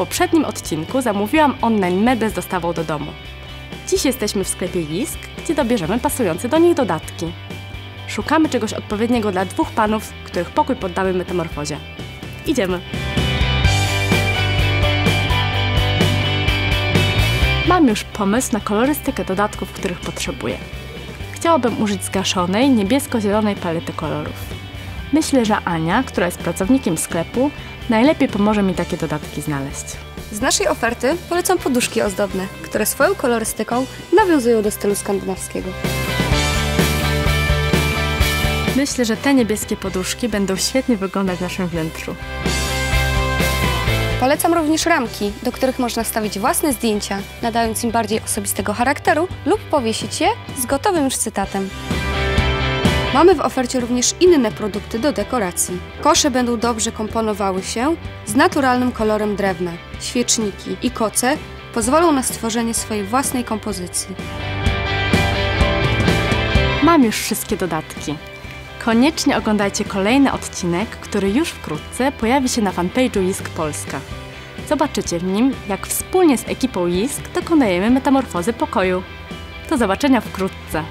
poprzednim odcinku zamówiłam online meble z dostawą do domu. Dziś jesteśmy w sklepie Jisk, gdzie dobierzemy pasujące do nich dodatki. Szukamy czegoś odpowiedniego dla dwóch panów, których pokój poddamy metamorfozie. Idziemy! Mam już pomysł na kolorystykę dodatków, których potrzebuję. Chciałabym użyć zgaszonej, niebiesko-zielonej palety kolorów. Myślę, że Ania, która jest pracownikiem sklepu, najlepiej pomoże mi takie dodatki znaleźć. Z naszej oferty polecam poduszki ozdobne, które swoją kolorystyką nawiązują do stylu skandynawskiego. Myślę, że te niebieskie poduszki będą świetnie wyglądać w naszym wnętrzu. Polecam również ramki, do których można stawić własne zdjęcia, nadając im bardziej osobistego charakteru lub powiesić je z gotowym już cytatem. Mamy w ofercie również inne produkty do dekoracji. Kosze będą dobrze komponowały się z naturalnym kolorem drewna. Świeczniki i koce pozwolą na stworzenie swojej własnej kompozycji. Mam już wszystkie dodatki. Koniecznie oglądajcie kolejny odcinek, który już wkrótce pojawi się na fanpage'u Jisk Polska. Zobaczycie w nim, jak wspólnie z ekipą Jisk dokonujemy metamorfozy pokoju. Do zobaczenia wkrótce.